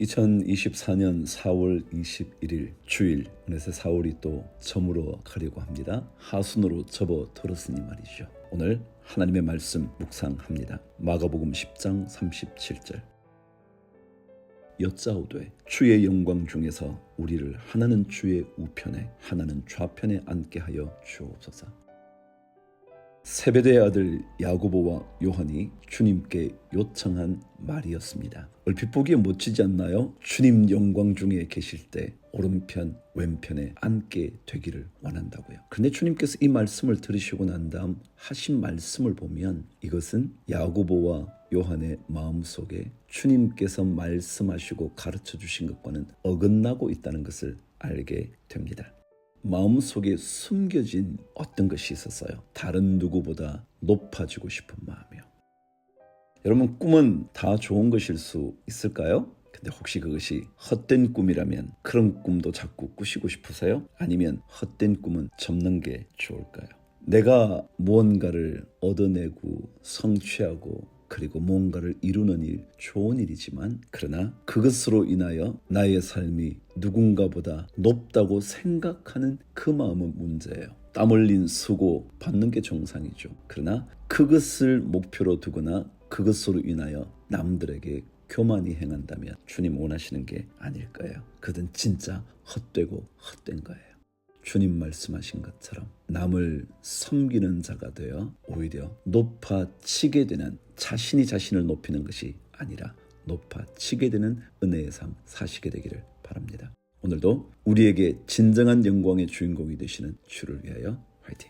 2024년 4월 21일 주일 어느새 4월이 또 저물어 가려고 합니다. 하순으로 접어 들었으니 말이죠. 오늘 하나님의 말씀 묵상합니다. 마가복음 10장 37절 여짜오되 주의 영광 중에서 우리를 하나는 주의 우편에 하나는 좌편에 앉게 하여 주옵소서. 세베대의 아들 야고보와 요한이 주님께 요청한 말이었습니다. 얼핏 보기에 멋지지 않나요? 주님 영광 중에 계실 때 오른편 왼편에 앉게 되기를 원한다고요. 그런데 주님께서 이 말씀을 들으시고 난 다음 하신 말씀을 보면 이것은 야고보와 요한의 마음속에 주님께서 말씀하시고 가르쳐 주신 것과는 어긋나고 있다는 것을 알게 됩니다. 마음속에 숨겨진 어떤 것이 있었어요. 다른 누구보다 높아지고 싶은 마음이요. 여러분 꿈은 다 좋은 것일 수 있을까요? 근데 혹시 그것이 헛된 꿈이라면 그런 꿈도 자꾸 꾸시고 싶으세요? 아니면 헛된 꿈은 접는 게 좋을까요? 내가 무언가를 얻어내고 성취하고 그리고 뭔가를 이루는 일, 좋은 일이지만 그러나 그것으로 인하여 나의 삶이 누군가보다 높다고 생각하는 그 마음은 문제예요. 땀 흘린 수고 받는 게 정상이죠. 그러나 그것을 목표로 두거나 그것으로 인하여 남들에게 교만이 행한다면 주님 원하시는 게 아닐까요? 그든 진짜 헛되고 헛된 거예요. 주님 말씀하신 것처럼 남을 섬기는 자가 되어 오히려 높아치게 되는 자신이 자신을 높이는 것이 아니라 높아치게 되는 은혜의 삶 사시게 되기를 바랍니다. 오늘도 우리에게 진정한 영광의 주인공이 되시는 주를 위하여 화이팅!